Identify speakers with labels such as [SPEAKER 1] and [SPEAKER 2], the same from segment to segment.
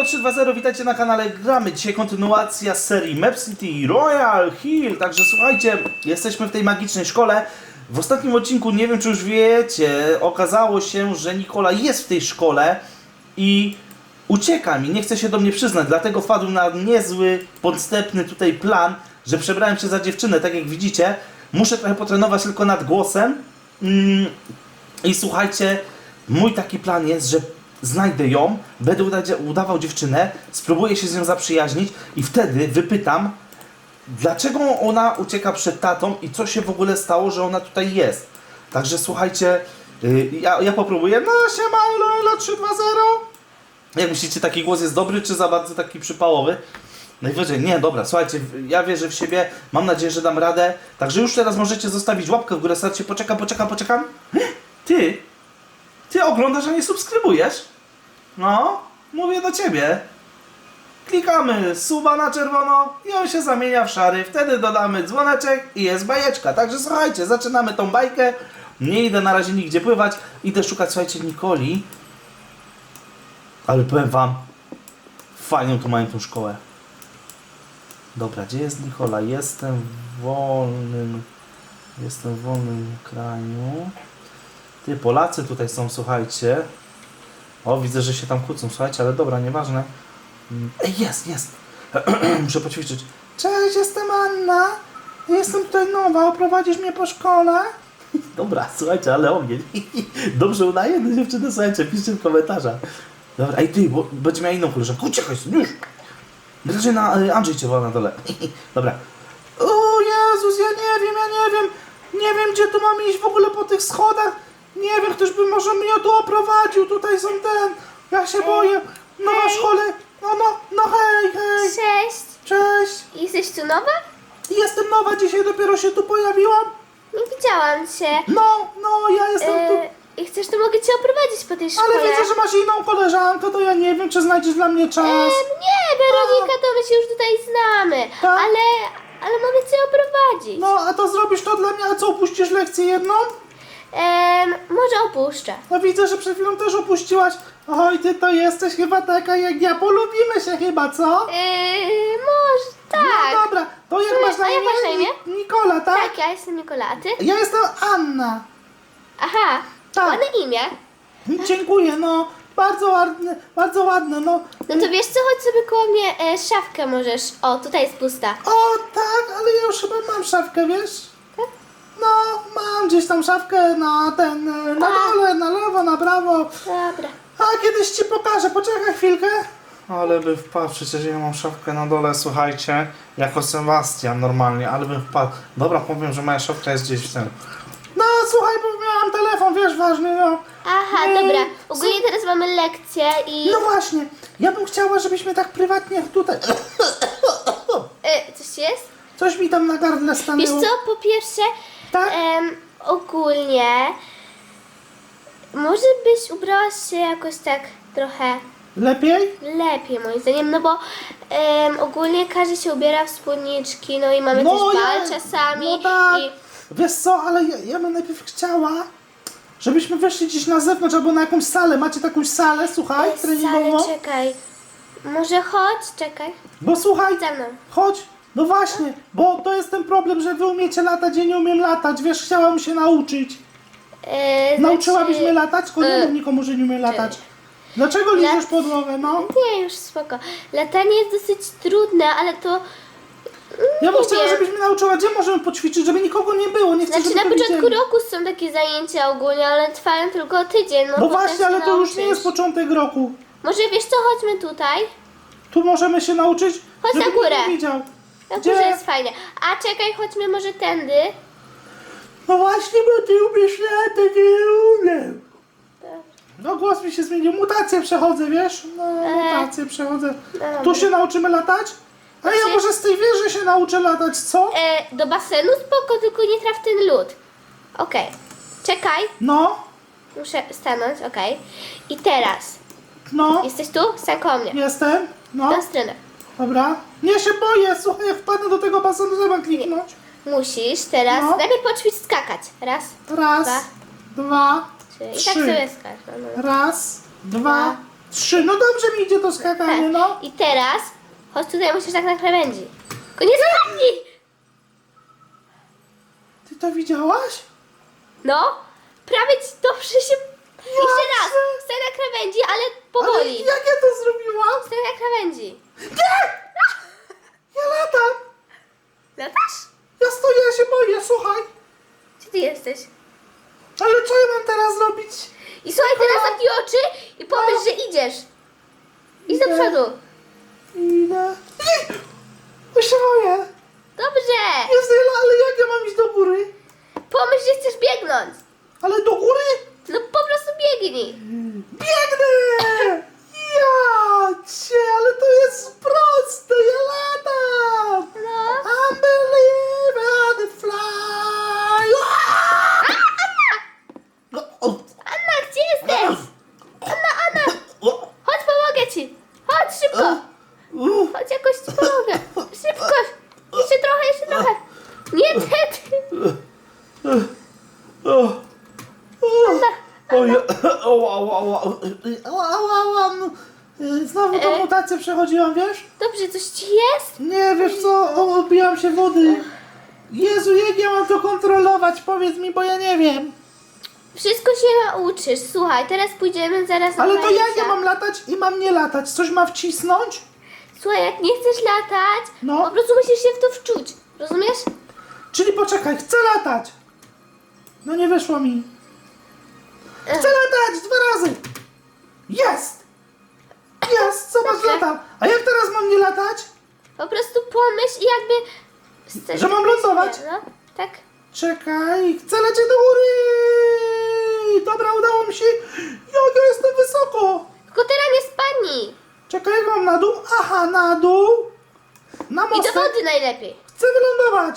[SPEAKER 1] Elo 320, witajcie na kanale Gramy. Dzisiaj kontynuacja serii Map City Royal Hill. Także słuchajcie, jesteśmy w tej magicznej szkole. W ostatnim odcinku, nie wiem czy już wiecie, okazało się, że Nikola jest w tej szkole i ucieka mi, nie chce się do mnie przyznać. Dlatego wpadł na niezły, podstępny tutaj plan, że przebrałem się za dziewczynę, tak jak widzicie. Muszę trochę potrenować tylko nad głosem. Mm, i słuchajcie, mój taki plan jest, że znajdę ją, będę uda- udawał dziewczynę, spróbuję się z nią zaprzyjaźnić i wtedy wypytam, dlaczego ona ucieka przed tatą i co się w ogóle stało, że ona tutaj jest. Także słuchajcie, yy, ja, ja popróbuję. No siema, elo, elo, 320. Jak myślicie, taki głos jest dobry, czy za bardzo taki przypałowy? Najwyżej, nie, dobra, słuchajcie, ja wierzę w siebie, mam nadzieję, że dam radę. Także już teraz możecie zostawić łapkę w górę, starcie, poczekam, poczekam, poczekam. Ty, ty oglądasz, a nie subskrybujesz? No, mówię do ciebie. Klikamy suba na czerwono i on się zamienia w szary. Wtedy dodamy dzwoneczek i jest bajeczka. Także słuchajcie, zaczynamy tą bajkę. Nie idę na razie nigdzie pływać. Idę szukać, słuchajcie, Nikoli. Ale powiem wam, fajną tu mają tą szkołę. Dobra, gdzie jest Nikola? Jestem w wolnym... Jestem w wolnym kraju. Ty, Polacy tutaj są, słuchajcie. O, widzę, że się tam kłócą, słuchajcie, ale dobra, nieważne. Mm, Ej, jest, jest. Muszę poćwiczyć. Cześć, jestem Anna. Jestem tutaj nowa, oprowadzisz mnie po szkole? Dobra, słuchajcie, ale o mnie. Dobrze udaje no dziewczyny, słuchajcie, piszcie w komentarzach. Dobra, ej ty, bo będzie miała inną koleżankę. Uciekaj stąd, już. Znaczy na y, Andrzej cię woła na dole. Dobra. O Jezus, ja nie wiem, ja nie wiem. Nie wiem, gdzie tu mam iść w ogóle po tych schodach. Nie wiem, ktoś by może mnie tu oprowadził. Tutaj są ten. Ja się boję. No
[SPEAKER 2] Hej.
[SPEAKER 1] masz szkole. No, no, no hej, hej.
[SPEAKER 2] Cześć!
[SPEAKER 1] Cześć.
[SPEAKER 2] Jesteś tu nowa?
[SPEAKER 1] Jestem nowa, dzisiaj dopiero się tu pojawiłam.
[SPEAKER 2] Nie widziałam cię.
[SPEAKER 1] No, no, ja jestem tu.
[SPEAKER 2] E, I chcesz, to mogę cię oprowadzić po tej szkole.
[SPEAKER 1] Ale widzę, że masz inną koleżankę, to ja nie wiem, czy znajdziesz dla mnie czas.
[SPEAKER 2] Em, nie, Weronika, to my się już tutaj znamy.
[SPEAKER 1] Tak?
[SPEAKER 2] Ale, ale mamy cię oprowadzić.
[SPEAKER 1] No, a to zrobisz to dla mnie, a co, opuścisz lekcję jedną?
[SPEAKER 2] Em, może opuszczę.
[SPEAKER 1] No widzę, że przed chwilą też opuściłaś. Oj, ty to jesteś chyba taka jak ja. Polubimy się chyba, co?
[SPEAKER 2] Eee, może, tak.
[SPEAKER 1] No dobra, to jak masz na
[SPEAKER 2] a jak
[SPEAKER 1] imię?
[SPEAKER 2] masz na imię?
[SPEAKER 1] Ni- Nikola, tak?
[SPEAKER 2] Tak, ja jestem Nikola, a ty?
[SPEAKER 1] Ja jestem Anna.
[SPEAKER 2] Aha,
[SPEAKER 1] Tak.
[SPEAKER 2] ładne imię.
[SPEAKER 1] Dziękuję, no. Bardzo ładne, bardzo ładne, no.
[SPEAKER 2] No to wiesz co, chodź sobie koło mnie e, szafkę możesz. O, tutaj jest pusta.
[SPEAKER 1] O, tak, ale ja już chyba mam szafkę, wiesz?
[SPEAKER 2] Tak?
[SPEAKER 1] No, mam gdzieś tam szafkę na ten, na
[SPEAKER 2] A.
[SPEAKER 1] dole, na lewo, na prawo.
[SPEAKER 2] Dobra.
[SPEAKER 1] A kiedyś ci pokażę, poczekaj chwilkę. Ale by wpadł, przecież ja mam szafkę na dole, słuchajcie, jako Sebastian normalnie, ale bym wpadł. Dobra, powiem, że moja szafka jest gdzieś w tym. No, słuchaj, bo miałam telefon, wiesz, ważny, no.
[SPEAKER 2] Aha,
[SPEAKER 1] Ej,
[SPEAKER 2] dobra. Ogólnie teraz mamy lekcję i...
[SPEAKER 1] No właśnie, ja bym chciała, żebyśmy tak prywatnie tutaj...
[SPEAKER 2] E, coś jest?
[SPEAKER 1] Coś mi tam na gardle
[SPEAKER 2] Wiesz
[SPEAKER 1] stanęło.
[SPEAKER 2] co, po pierwsze,
[SPEAKER 1] Tak?
[SPEAKER 2] em, ogólnie może byś ubrała się jakoś tak trochę
[SPEAKER 1] Lepiej?
[SPEAKER 2] lepiej moim zdaniem, no bo em, ogólnie każdy się ubiera w spódniczki, no i mamy
[SPEAKER 1] No,
[SPEAKER 2] też bal czasami
[SPEAKER 1] no tak.
[SPEAKER 2] i
[SPEAKER 1] Wiesz co, ale ja, ja bym najpierw chciała, żebyśmy weszli gdzieś na zewnątrz albo na jakąś salę. Macie takąś salę, słuchaj,
[SPEAKER 2] e,
[SPEAKER 1] treningową?
[SPEAKER 2] Czekaj. Może chodź, czekaj,
[SPEAKER 1] Bo słuchaj,
[SPEAKER 2] ze mną.
[SPEAKER 1] chodź, no właśnie, bo to jest ten problem, że wy umiecie latać, ja nie umiem latać, wiesz, chciałam się nauczyć.
[SPEAKER 2] E,
[SPEAKER 1] Nauczyłabyś
[SPEAKER 2] znaczy-
[SPEAKER 1] mnie latać? Tylko nie
[SPEAKER 2] e,
[SPEAKER 1] mów nikomu, że nie umiem latać. Dlaczego liżesz podłogę, no?
[SPEAKER 2] Nie, już spoko. Latanie jest dosyć trudne, ale to...
[SPEAKER 1] Ja bym chciała,
[SPEAKER 2] wiem.
[SPEAKER 1] żebyś mnie nauczyła, gdzie możemy poćwiczyć, żeby nikogo nie było, nie chcę,
[SPEAKER 2] Znaczy
[SPEAKER 1] żeby
[SPEAKER 2] na
[SPEAKER 1] to
[SPEAKER 2] początku
[SPEAKER 1] widzieli.
[SPEAKER 2] roku są takie zajęcia ogólnie, ale trwają tylko tydzień. No,
[SPEAKER 1] No
[SPEAKER 2] potem
[SPEAKER 1] właśnie,
[SPEAKER 2] się
[SPEAKER 1] ale to już nie
[SPEAKER 2] nauczysz.
[SPEAKER 1] jest początek roku.
[SPEAKER 2] Może wiesz co, chodźmy tutaj.
[SPEAKER 1] Tu możemy się nauczyć,
[SPEAKER 2] Chodź
[SPEAKER 1] żeby
[SPEAKER 2] na górę.
[SPEAKER 1] nie widział.
[SPEAKER 2] Na
[SPEAKER 1] Gdzie?
[SPEAKER 2] górze jest fajnie. A czekaj, chodźmy może tędy.
[SPEAKER 1] No właśnie, bo ty umiesz latać, nie umiem. No głos mi się zmienił, mutację przechodzę, wiesz? No, mutację przechodzę.
[SPEAKER 2] dobra.
[SPEAKER 1] Tu się nauczymy latać? A ja
[SPEAKER 2] Znaczy-
[SPEAKER 1] może z tej wieży się nauczę latać, co?
[SPEAKER 2] E, do basenu spoko, tylko nie traf ten lód. Okej. Czekaj,
[SPEAKER 1] No,
[SPEAKER 2] muszę stanąć, okej. I teraz,
[SPEAKER 1] no,
[SPEAKER 2] jesteś tu? Stań koło mnie.
[SPEAKER 1] jestem. No,
[SPEAKER 2] tą stronę.
[SPEAKER 1] Dobra. Nie się boję, słuchaj, jak wpadnę do tego basenu, trzeba kliknąć.
[SPEAKER 2] Musisz teraz
[SPEAKER 1] No.
[SPEAKER 2] najpierw poćwicz skakać. Raz,
[SPEAKER 1] Raz,
[SPEAKER 2] Dwa.
[SPEAKER 1] dwa,
[SPEAKER 2] trzy. I
[SPEAKER 1] Trzy.
[SPEAKER 2] tak sobie skacz. No, no.
[SPEAKER 1] raz, dwa,
[SPEAKER 3] Trzy, no dobrze mi idzie to skakanie, no.
[SPEAKER 2] I teraz, chodź tutaj, musisz tak na krawędzi. Tylko nie spadnij!
[SPEAKER 3] Ty to widziałaś?
[SPEAKER 2] No, prawie ci dobrze się... Jeszcze raz, stań na krawędzi, ale
[SPEAKER 3] Ale
[SPEAKER 2] powoli.
[SPEAKER 3] jak ja to zrobiłam?
[SPEAKER 2] Stań na krawędzi.
[SPEAKER 3] Nie! Ja latam!
[SPEAKER 2] Latasz?
[SPEAKER 3] Ja stoję, ja się boję, słuchaj.
[SPEAKER 2] Gdzie ty jesteś?
[SPEAKER 3] Ale co ja mam teraz zrobić?
[SPEAKER 2] I słuchaj, teraz zamknij oczy i pomyśl, że idziesz. Idź do
[SPEAKER 3] Idę.
[SPEAKER 2] przodu.
[SPEAKER 3] Idę. Nie! Ja się boję.
[SPEAKER 2] Dobrze.
[SPEAKER 3] Jezu, ale jak ja mam iść do góry?
[SPEAKER 2] Pomyśl, że chcesz biegnąć.
[SPEAKER 3] Ale do góry?
[SPEAKER 2] No po prostu biegnij.
[SPEAKER 3] Biegnę! Ja cię, ale to jest proste, ja latam!
[SPEAKER 2] No.
[SPEAKER 3] Unbelievable the fly! No, o,
[SPEAKER 2] Anna, gdzie jesteś? Anna, Anna.
[SPEAKER 3] o,
[SPEAKER 2] Chodź, pomogę ci. Chodź, szybko. Chodź, jakoś ci pomogę. Szybko. Jeszcze trochę, jeszcze trochę. Nie, ty.
[SPEAKER 3] o, o, o, ja- o, o, o, o, o, o, o, no. Y, Znowu tą
[SPEAKER 2] E.
[SPEAKER 3] mutację przechodziłam, wiesz?
[SPEAKER 2] Dobrze, coś ci jest?
[SPEAKER 3] Nie, wiesz co, o, się wody. Jezu, jak ja mam to kontrolować? Powiedz mi, bo ja nie wiem.
[SPEAKER 2] Wszystko się nauczysz. Słuchaj, teraz pójdziemy zaraz na
[SPEAKER 3] Ale to jak ja mam latać i mam nie latać? Coś ma wcisnąć?
[SPEAKER 2] Słuchaj, jak nie chcesz latać,
[SPEAKER 3] No.
[SPEAKER 2] po prostu musisz się w to wczuć. Rozumiesz?
[SPEAKER 3] Czyli poczekaj, chcę latać. No nie wyszło mi. Chcę latać dwa razy. Jest! Jest, zobacz,
[SPEAKER 2] Dobrze.
[SPEAKER 3] latam. A jak teraz mam nie latać?
[SPEAKER 2] Po prostu pomyśl i jakby... chcesz-
[SPEAKER 3] Że mam lądować?
[SPEAKER 2] No, tak.
[SPEAKER 3] Czekaj, chcę lecieć do góry. Dobra, udało mi się. Jak ja jestem wysoko.
[SPEAKER 2] Tylko teraz nie spadnij.
[SPEAKER 3] Czekaj, jak mam na dół? Aha, na dół. Na
[SPEAKER 2] I do
[SPEAKER 3] mostek.
[SPEAKER 2] wody najlepiej.
[SPEAKER 3] Chcę wylądować!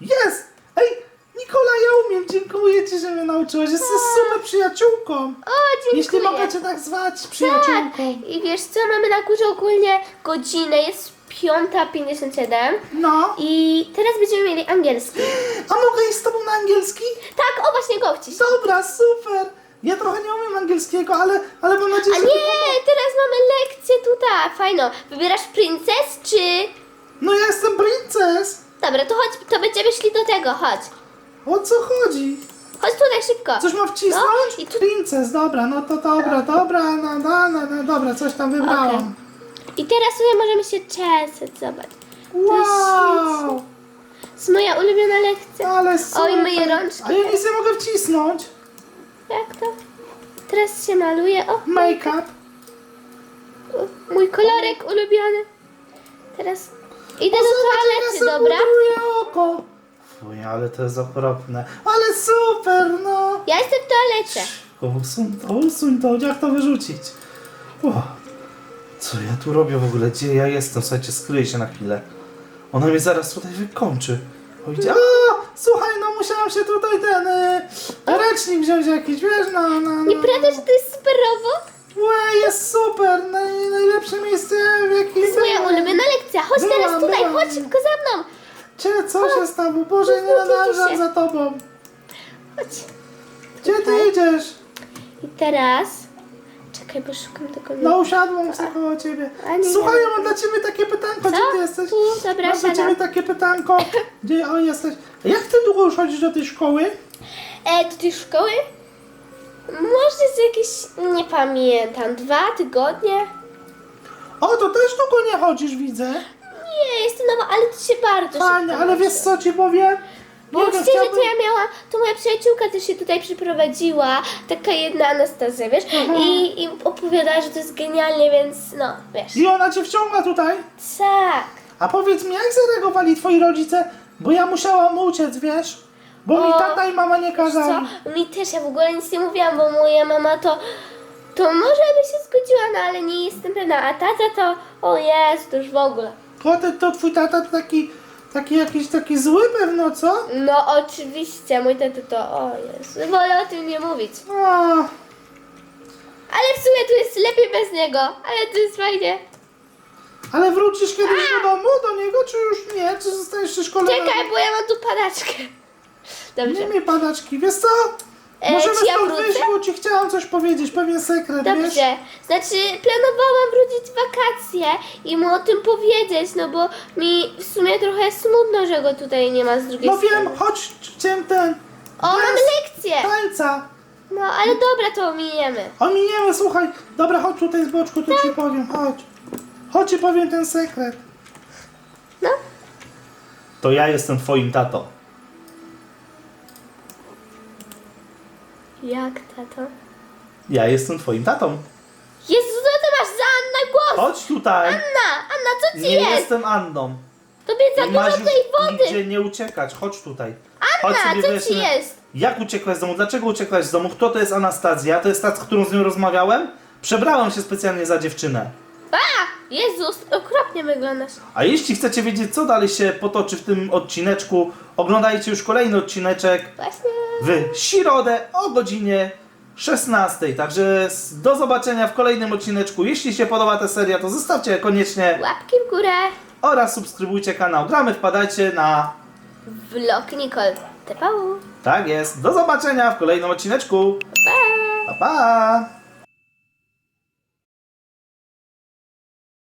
[SPEAKER 3] Jest! Ej, Nikola, ja umiem, dziękuję Ci, że mnie nauczyłaś. Jesteś super przyjaciółką.
[SPEAKER 2] O, dziękuję.
[SPEAKER 3] Jeśli mogę Cię tak zwać, przyjaciółką.
[SPEAKER 2] Tak. I wiesz co, mamy na górze ogólnie godzinę, jest 5.57
[SPEAKER 3] No.
[SPEAKER 2] i teraz będziemy mieli angielski.
[SPEAKER 3] A mogę iść z Tobą na angielski?
[SPEAKER 2] Tak, go chciś.
[SPEAKER 3] Dobra, super. Ja trochę nie umiem angielskiego, ale, ale mam nadzieję,
[SPEAKER 2] A
[SPEAKER 3] że...
[SPEAKER 2] nie, teraz mamy lekcję tutaj, fajną. Wybierasz princes czy...
[SPEAKER 3] No ja jestem princes.
[SPEAKER 2] Dobra, to chodź, to będziemy szli do tego, chodź.
[SPEAKER 3] O co chodzi?
[SPEAKER 2] Chodź tutaj szybko.
[SPEAKER 3] Coś ma wcisnąć?
[SPEAKER 2] No, i tu-
[SPEAKER 3] Princes, dobra, no to dobra, dobra, no, no, no, no dobra, coś tam wybrałam.
[SPEAKER 2] I teraz tutaj możemy się czesać, zobacz.
[SPEAKER 3] Wow!
[SPEAKER 2] To jest moja ulubiona lekcja.
[SPEAKER 3] Ale super.
[SPEAKER 2] Oj, myję rączki.
[SPEAKER 3] A ja nic nie mogę wcisnąć.
[SPEAKER 2] Jak to? Teraz się maluje. O,
[SPEAKER 3] Make-up.
[SPEAKER 2] mój kolorek ulubiony. Teraz idę do
[SPEAKER 3] ja
[SPEAKER 2] toalety,
[SPEAKER 3] sobie
[SPEAKER 2] dobra?
[SPEAKER 3] oko. Fuj, ale to jest okropne. Ale super, no.
[SPEAKER 2] Ja jestem w toalecie.
[SPEAKER 3] Usuń to, usuń to, jak to wyrzucić? O, co ja tu robię w ogóle? Gdzie ja jestem? Słuchajcie, skryję się na chwilę. Ona mnie zaraz tutaj wykończy. O, idzie. A, słuchaj, no musiałam się tutaj ten y, ręcznik wziąć jakiś, wiesz, no, no, no.
[SPEAKER 2] Nieprawda, że to jest super robot?
[SPEAKER 3] Łe, jest super, naj, najlepsze miejsce w jakim
[SPEAKER 2] To jest moja ulubiona lekcja. Chodź
[SPEAKER 3] Byłam,
[SPEAKER 2] teraz tutaj,
[SPEAKER 3] byłam.
[SPEAKER 2] chodź szybko za mną.
[SPEAKER 3] Cie, co się stało? Boże, nie nadążam
[SPEAKER 2] się.
[SPEAKER 3] za tobą.
[SPEAKER 2] Chodź.
[SPEAKER 3] Gdzie ty idziesz?
[SPEAKER 2] I teraz... Czekaj, bo szukam tego
[SPEAKER 3] No usiadłam sobie koło ciebie.
[SPEAKER 2] A nie,
[SPEAKER 3] Słuchaj, ja mam dla ciebie takie pytanko, gdzie ty jesteś?
[SPEAKER 2] Tu, dobra,
[SPEAKER 3] mam dla
[SPEAKER 2] siadam.
[SPEAKER 3] ciebie takie pytanko. Gdzie o, jesteś? Jak ty długo już chodzisz do tej szkoły?
[SPEAKER 2] E, do tej szkoły? Może z jakieś... Nie pamiętam. Dwa tygodnie?
[SPEAKER 3] O, to też długo nie chodzisz, widzę.
[SPEAKER 2] Nie, jestem nowa, ale to się bardzo
[SPEAKER 3] Fajnie,
[SPEAKER 2] szybko
[SPEAKER 3] ale wiesz co ci powiem?
[SPEAKER 2] Bo że to ja miałam, to moja przyjaciółka też się tutaj przyprowadziła, taka jedna Anastazja, wiesz, i, i opowiadała, że to jest genialnie, więc no, wiesz.
[SPEAKER 3] I ona cię wciąga tutaj?
[SPEAKER 2] Tak.
[SPEAKER 3] A powiedz mi, jak zareagowali twoi rodzice? Bo ja musiałam uciec, wiesz? Bo mi
[SPEAKER 2] O,
[SPEAKER 3] tata i mama nie
[SPEAKER 2] Co?
[SPEAKER 3] kazali.
[SPEAKER 2] Mi też, ja w ogóle nic nie mówiłam, bo moja mama to, to może by się zgodziła, no ale nie jestem pewna, a tata to, o jest, to już w ogóle.
[SPEAKER 3] To, to twój tata to taki, taki jakiś taki zły pewno, co?
[SPEAKER 2] No oczywiście, mój tata to, o jest, wolę o tym nie mówić.
[SPEAKER 3] O,
[SPEAKER 2] Ale w sumie tu jest lepiej bez niego, ale to jest fajnie.
[SPEAKER 3] ale wrócisz kiedyś do domu, do niego, czy już nie? Czy zostaniesz przy szkole?
[SPEAKER 2] Czekaj, bo ja mam tu padaczkę.
[SPEAKER 3] Nie
[SPEAKER 2] Dobrze.
[SPEAKER 3] mi padaczki, wiesz co?
[SPEAKER 2] E,
[SPEAKER 1] Możemy
[SPEAKER 2] czy ja
[SPEAKER 1] stąd
[SPEAKER 2] wrócę?
[SPEAKER 1] wyjść, bo ci chciałam coś powiedzieć, pewien sekret, wiesz?
[SPEAKER 2] Dobrze, znaczy planowałam wrócić w wakacje i mu o tym powiedzieć, no bo mi w sumie trochę smutno, że go tutaj nie ma z drugiej
[SPEAKER 1] No
[SPEAKER 2] strony.
[SPEAKER 1] wiem, chodź, chciałem ten...
[SPEAKER 2] O, mamy
[SPEAKER 1] bez
[SPEAKER 2] lekcję!
[SPEAKER 1] Tańca.
[SPEAKER 2] No, ale dobra, to ominiemy.
[SPEAKER 1] Ominiemy, słuchaj. Dobra, chodź tutaj z boczku, tu ci powiem, chodź. Chodź ci powiem ten sekret.
[SPEAKER 2] No,
[SPEAKER 1] To ja jestem twoim tato.
[SPEAKER 2] Jak tato?
[SPEAKER 1] Ja jestem twoim tatą.
[SPEAKER 2] Jezu, co ty masz za Anna głos?
[SPEAKER 1] Chodź tutaj.
[SPEAKER 2] Anna, Anna, co ci
[SPEAKER 1] Nie
[SPEAKER 2] jest?
[SPEAKER 1] jestem Anną.
[SPEAKER 2] Tobie za
[SPEAKER 1] Nie
[SPEAKER 2] dużo
[SPEAKER 1] masz już
[SPEAKER 2] tej wody.
[SPEAKER 1] nie uciekać. Chodź tutaj. Chodź
[SPEAKER 2] Anna,
[SPEAKER 1] sobie
[SPEAKER 2] co
[SPEAKER 1] wyjaśnimy.
[SPEAKER 2] ci jest?
[SPEAKER 1] Jak uciekłaś z domu? Dlaczego uciekłaś z domu? Kto to jest Anastazja? To jest ta, z którą z nią rozmawiałem? Przebrałem się specjalnie za dziewczynę.
[SPEAKER 2] A, Jezus, okropnie wyglądasz.
[SPEAKER 1] A jeśli chcecie wiedzieć, co dalej się potoczy w tym odcineczku, oglądajcie już kolejny odcineczek
[SPEAKER 2] Właśnie.
[SPEAKER 1] w środę o godzinie 16. Także s- do zobaczenia w kolejnym odcineczku. Jeśli się podoba ta seria, to zostawcie koniecznie
[SPEAKER 2] Łapki w górę.
[SPEAKER 1] oraz subskrybujcie kanał Gramy, wpadajcie na...
[SPEAKER 2] Vlog Nicole. TVU.
[SPEAKER 1] Tak jest. Do zobaczenia w kolejnym odcineczku.
[SPEAKER 2] Pa!
[SPEAKER 1] Pa, pa!